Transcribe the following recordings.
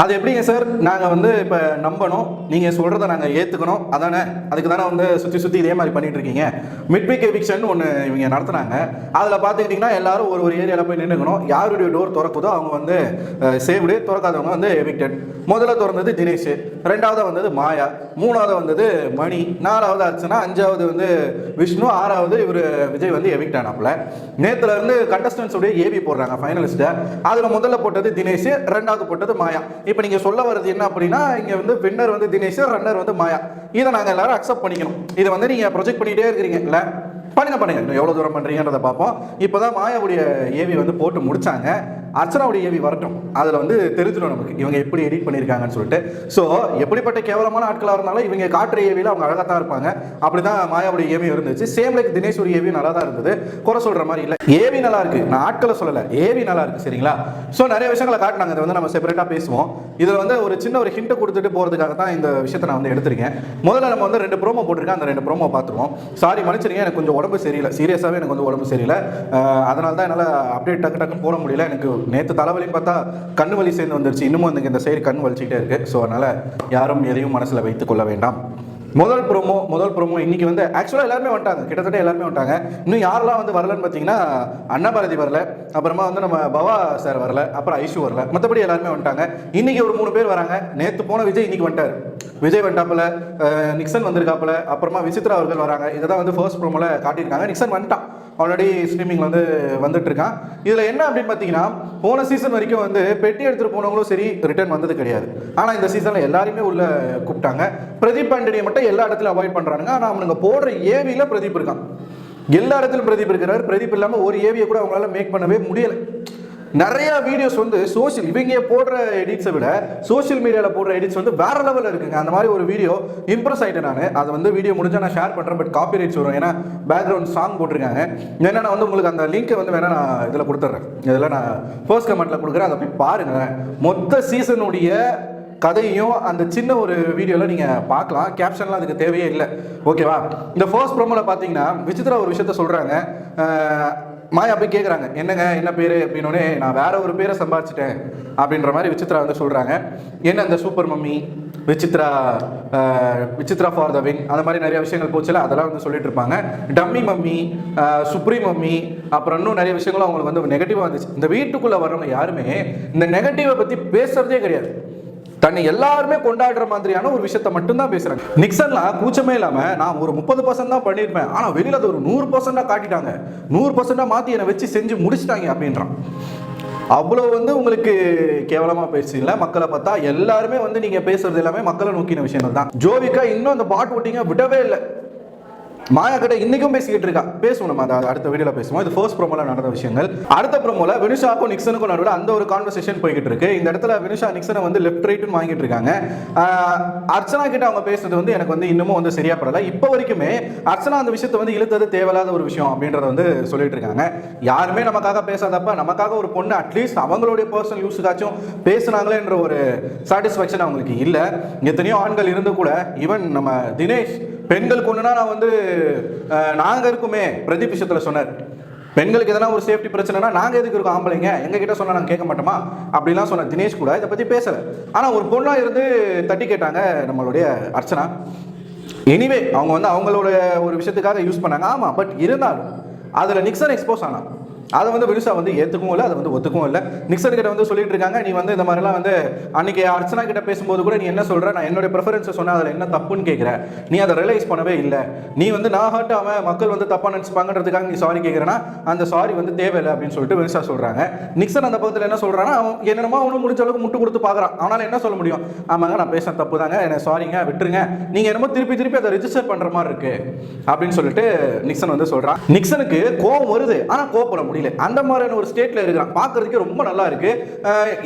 அது எப்படிங்க சார்? நாங்கள் வந்து இப்போ நம்பணும். நீங்கள் சொல்கிறத நாங்கள் ஏற்றுக்கணும் அதானே? அதுக்கு தானே வந்து சுற்றி சுற்றி இதே மாதிரி பண்ணிட்டு இருக்கீங்க. மிட் மிட்வீக் எவிக்ஷன் ஒன்று இவங்க நடத்துனாங்க. அதில் பார்த்துக்கிட்டிங்கன்னா எல்லாரும் ஒரு ஒரு ஏரியாவில் போய் நின்றுக்கணும் யாருடைய டோர் திறக்குதோ அவங்க வந்து சேவ்டு திறக்காதவங்க வந்து எவிக்டட் முதல்ல திறந்தது தினேஷ். ரெண்டாவது வந்தது மாயா. மூணாவது வந்தது மணி. நாலாவது அர்ச்சனா. அஞ்சாவது வந்து விஷ்ணு. ஆறாவது இவர் விஜய் வந்து எவிக்ட் ஆனாப்புல. நேற்றுல இருந்து contestants உடைய ஏவி போடுறாங்க ஃபைனலிஸ்ட்டை அதில் முதல்ல போட்டது தினேஷ். ரெண்டாவது போட்டது மாயா. இப்போ நீங்கள் சொல்ல வர்றது என்ன அப்படின்னா இங்கே வந்து வின்னர் வந்து தினேஷ் ரன்னர் வந்து மாயா. இதை நாங்கள் எல்லாரும் அக்செப்ட் பண்ணிக்கணும். இதை வந்து நீங்கள் ப்ரொஜெக்ட் பண்ணிகிட்டே இருக்கிறீங்க இல்லை பண்ணுங்க பண்ணுங்க. இன்னும் எவ்வளோ தூரம் பண்ணுறீங்கன்றதை பார்ப்போம். இப்போ தான் மாயாவுடைய ஏவி வந்து போட்டு முடிச்சாங்க. அர்ச்சனாவுடைய ஏவி வரட்டும். அதில் வந்து தெரிஞ்சிடும் நமக்கு. இவங்க எப்படி எடிட் பண்ணியிருக்காங்கன்னு சொல்லிட்டு. ஸோ எப்படிப்பட்ட கேவலமான ஆட்களாக இருந்தாலும் இவங்க காட்டுற ஏவியில் அவங்க அழகாக தான் இருப்பாங்க. அப்படி தான் மாயாவுடைய ஏவி இருந்துச்சு. சேம் லைக் தினேஷ் ஏவி நல்லா தான் இருந்தது. குறை சொல்கிற மாதிரி இல்லை. ஏவி நல்லா இருக்கு. நான் ஆட்களை சொல்லலை. ஏவி நல்லா இருக்கு சரிங்களா? ஸோ நிறைய விஷயங்களை காட்டினாங்க. இதை வந்து நம்ம செப்பரேட்டாக பேசுவோம். இதில் வந்து ஒரு சின்ன ஒரு ஹிண்ட்டை கொடுத்துட்டு போகிறதுக்காக தான் இந்த விஷயத்தை நான் வந்து எடுத்திருக்கேன். முதல்ல நம்ம வந்து ரெண்டு ப்ரோமோ போட்டிருக்கேன். அந்த ரெண்டு ப்ரோமோ பார்த்துருவோம். சாரி மன்னிச்சிருங்க எனக்கு கொஞ்சம் உடம்பு சரியில்லை. சீரியஸாகவே எனக்கு வந்து உடம்பு சரியில்லை. அதனால தான் என்னால் அப்டேட் டக்கு டக்குன்னு போட முடியல. எனக்கு நேற்று தலைவலின்னு பார்த்தா கண் வலி சேர்ந்து வந்துருச்சு. இன்னமும் எனக்கு இந்த சைடு கண் வலிச்சிக்கிட்டே இருக்குது ஸோ அதனால் யாரும் எதையும் மனசில் வைத்துக்கொள்ள வேண்டாம். முதல் ப்ரோமோ முதல் ப்ரோமோ இன்னைக்கு வந்து ஆக்சுவலாக எல்லாருமே வந்துட்டாங்க. கிட்டத்தட்ட எல்லாருமே வந்துட்டாங்க. இன்னும் யாரெல்லாம் வந்து வரலன்னு பார்த்தீங்கன்னா அண்ணாபாரதி வரல. அப்புறமா வந்து நம்ம பவா சார் வரல. அப்புறம் ஐஷு வரல. மற்றபடி எல்லாருமே வந்துட்டாங்க. இன்னைக்கு ஒரு மூணு பேர் வராங்க. நேற்று போன விஜய் இன்னைக்கு வந்துட்டார். விஜய் வந்துட்டாப்புல நிக்சன் வந்திருக்காப்புல. அப்புறமா விசித்ரா அவர்கள் வராங்க. இதை தான் வந்து ஃபர்ஸ்ட் ப்ரோமோல காட்டியிருக்காங்க. நிக்சன் வந்துட்டான். ஆல்ரெடி ஸ்ட்ரீமிங் வந்து வந்துட்டு இருக்கான் இதில் என்ன அப்படின்னு பார்த்தீங்கன்னா போன சீசன் வரைக்கும் வந்து பெட்டி எடுத்துகிட்டு போனவங்களும் சரி ரிட்டர்ன் வந்தது கிடையாது. ஆனால் இந்த சீசனில் எல்லாருமே உள்ள கூப்பிட்டாங்க. பிரதீப் ஆண்டனியை மட்டும் எல்லா இடத்துலையும் அவாய்ட் பண்ணுறாங்க ஆனால் அவனுங்க போடுற ஏவியில் பிரதீப் இருக்கான். எல்லா இடத்துலையும் பிரதீப் இருக்கிறார். பிரதீப் இல்லாமல் ஒரு ஏவியை கூட அவங்களால மேக் பண்ணவே முடியலை. நிறைய வீடியோஸ் வந்து சோஷியல் இவங்க போடுற எடிட்ஸை விட சோஷியல் மீடியாவில் போடுற எடிட்ஸ் வந்து வேற லெவலில் இருக்குங்க. அந்த மாதிரி ஒரு வீடியோ இம்ப்ரெஸ் ஆகிட்டேன் நான். அதை வந்து வீடியோ முடிஞ்சா நான் ஷேர் பண்ணுறேன் பட் காப்பி ரைட்ஸ் வரும். ஏன்னா பேக்ரவுண்ட் சாங் போட்டிருக்காங்க. ஏன்னா நான் வந்து உங்களுக்கு அந்த லிங்க்கை வந்து வேணா நான் இதில் கொடுத்துட்றேன். இதில் நான் ஃபர்ஸ்ட் கமெண்ட்டில் கொடுக்குறேன். அதை போய் பாருங்களேன். மொத்த சீசனுடைய கதையும் அந்த சின்ன ஒரு வீடியோவில் நீங்கள் பார்க்கலாம். கேப்ஷன்லாம் அதுக்கு தேவையே இல்லை. ஓகேவா இந்த ஃபர்ஸ்ட் ப்ரோமோவில் பார்த்தீங்கன்னா விசித்ரா ஒரு விஷயத்த சொல்கிறாங்க மாயா போய் கேட்குறாங்க என்னங்க? என்ன பேர்? அப்படின்னோடனே நான் வேற ஒரு பேரை சம்பாதிச்சிட்டேன் அப்படின்ற மாதிரி விசித்ரா வந்து சொல்கிறாங்க என்ன அந்த super mummy Vichitra Vichitra for the win அந்த மாதிரி நிறைய விஷயங்கள் போச்சுல அதெல்லாம் வந்து சொல்லிட்டு இருப்பாங்க. டம்மி மம்மி சுப்ரீம் மம்மி அப்புறம் இன்னும் நிறைய விஷயங்களும் அவங்களுக்கு வந்து நெகட்டிவாக வந்துச்சு. இந்த வீட்டுக்குள்ளே வரவங்க யாருமே இந்த நெகட்டிவை பற்றி பேசுறதே கிடையாது. தன்னை எல்லாருமே கொண்டாடுற மாதிரியான ஒரு விஷயத்த மட்டும்தான் பேசுறாங்க. நிக்சன்லாம் கூச்சமே இல்லாம நான் ஒரு முப்பது பர்சன்ட் தான் பண்ணியிருப்பேன். ஆனா வெளியில அது ஒரு நூறு பர்சன்டா காட்டிட்டாங்க. நூறு பர்சன்டா மாத்தி என்னை வச்சு செஞ்சு முடிச்சிட்டாங்க அப்படின்றான். அவ்வளோ வந்து உங்களுக்கு கேவலமா பேசுறீங்களா? மக்களை பார்த்தா எல்லாருமே வந்து நீங்க பேசுறது எல்லாமே மக்களை நோக்கின விஷயங்கள் தான். ஜோவிக்கா இன்னும் அந்த பாட் ஓட்டிங்க விடவே இல்லை. மாயா கிட்ட இன்னைக்கும் பேசிக்கிட்டு இருக்கா? பேசுவோம் நம்ம. அதை அடுத்த வீடியோல பேசுவோம். இது ஃபர்ஸ்ட் ப்ரோமோல நடந்த விஷயங்கள். அடுத்த ப்ரோமோல வினுஷாக்கும் நிக்சனுக்கும் நடுவில் அந்த ஒரு கான்வர்சேஷன் போய்கிட்டு இருக்கு. இந்த இடத்துல வினுஷா நிக்சனை வந்து லெஃப்ட் ரைட்டுன்னு வாங்கிட்டு இருக்காங்க. அர்ச்சனா கிட்ட அவங்க பேசுறது வந்து எனக்கு வந்து இன்னமும் வந்து சரியா படல. இப்போ வரைக்குமே அர்ச்சனா அந்த விஷயத்தை வந்து இழுத்தது தேவையில்லாத ஒரு விஷயம் அப்படின்றத வந்து சொல்லிட்டு இருக்காங்க. யாருமே நமக்காக பேசாதப்ப நமக்காக ஒரு பொண்ணு அட்லீஸ்ட் அவங்களுடைய பர்சனல் யூஸுக்காச்சும் பேசுனாங்களேன்ற ஒரு சாட்டிஸ்ஃபேக்ஷன் அவங்களுக்கு இல்லை. எத்தனையோ ஆண்கள் இருந்து கூட ஈவன் நம்ம தினேஷ் பெண்கள் கொண்டுனா நான் வந்து நாங்கள் நாங்க இருக்குமே பிரதீப் விஷயத்துல சொன்னார். பெண்களுக்கு எதனா ஒரு சேஃப்டி பிரச்சனைனா நாங்க எதுக்கு இருக்கோம் ஆம்பளைங்க? எங்க கிட்ட சொன்னா நாங்க கேட்க மாட்டோமா? அப்படிலாம் சொன்ன தினேஷ் கூட இதை பத்தி பேசல. ஆனா ஒரு பொண்ணா இருந்து தட்டி கேட்டாங்க நம்மளுடைய அர்ச்சனா. எனிவே அவங்க வந்து அவங்களோட ஒரு விஷயத்துக்காக யூஸ் பண்ணாங்க. ஆமா பட் இருந்தாலும் அதுல நிக்சன் எக்ஸ்போஸ் ஆனா அதை வந்து பெருசாக வந்து ஏற்றுக்கவும் இல்லை அதை வந்து ஒத்துக்கவும் இல்லை. நிக்சன் கிட்ட வந்து சொல்லிட்டு இருக்காங்க நீ வந்து இந்த மாதிரிலாம் வந்து அன்னைக்கு அர்ச்சனா கிட்ட பேசும்போது கூட நீ என்ன சொல்ற? நான் என்னுடைய ப்ரிஃபரன்ஸை சொன்னா அதில் என்ன தப்புன்னு கேட்குற நீ அதை ரியலைஸ் பண்ணவே இல்லை. நீ வந்து நான் ஹர்ட் ஆகாம மக்கள் வந்து தப்பாக நினச்சிப்பாங்கன்றதுக்காக நீ சாரி கேட்குறேன்னா அந்த சாரி வந்து தேவையில்லை அப்படின்னு சொல்லிட்டு பெருசாக சொல்கிறாங்க நிக்சன் அந்த பக்கத்தில் என்ன சொல்கிறான்னா அவன் என்னென்னமோ அவனும் முடிஞ்ச அளவுக்கு முட்டு கொடுத்து பார்க்குறான் அவனால் என்ன சொல்ல முடியும்? ஆமாங்க நான் பேச தப்பு தாங்க என்ன சாரிங்க விட்டுருங்க. நீங்கள் என்னமோ திருப்பி திருப்பி அதை ரிஜிஸ்டர் பண்ணுற மாதிரி இருக்கு. அப்படின்னு சொல்லிட்டு நிக்சன் வந்து சொல்கிறான் நிக்சனுக்கு கோவம் வருது ஆனா கோவப்பட முடியல அந்த மாதிரியான ஒரு ஸ்டேட்டில் இருக்கிறான். பார்க்குறதுக்கே ரொம்ப நல்லா இருக்கு.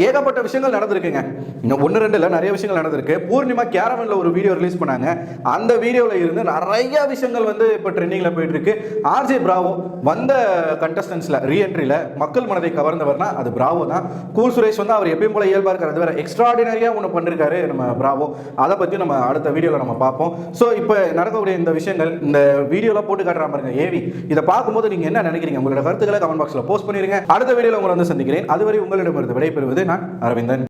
ஏகப்பட்ட விஷயங்கள் நடந்திருக்குங்க. இன்னும் ஒன்று ரெண்டு இல்லை நிறைய விஷயங்கள் நடந்திருக்கு. பூர்ணிமா கேரவனில் ஒரு வீடியோ ரிலீஸ் பண்ணாங்க. அந்த வீடியோவில் இருந்து நிறைய விஷயங்கள் வந்து இப்போ ட்ரெண்டிங்கில் போயிட்டுருக்கு ஆர்ஜே பிராவோ வந்த கண்டஸ்டன்ஸில் ரீஎன்ட்ரியில் மக்கள் மனதை கவர்ந்தவர்னா அது பிராவோ தான். கூல் சுரேஷ் வந்து அவர் எப்பயும் போல இயல்பாக இருக்கார். அது வேற எக்ஸ்ட்ராடினரியா ஒன்று பண்ணிருக்காரு நம்ம பிராவோ. அதை பற்றி நம்ம அடுத்த வீடியோவில் நம்ம பார்ப்போம். ஸோ இப்போ நடக்கக்கூடிய இந்த விஷயங்கள் இந்த வீடியோலாம் போட்டு காட்டுற பாருங்க ஏவி இதை பார்க்கும்போது நீங்கள் என்ன நினைக்கிறீங்க? உங்களோட கருத்துக்களை கமெண்ட் பாக்ஸ்ல போஸ்ட் பண்ணிருங்க. அடுத்த வீடியோவில் உங்களை வந்து சந்திக்கிறேன். அதுவரை உங்களிடமிருந்து விடைபெறுவது நான் அரவிந்தன்.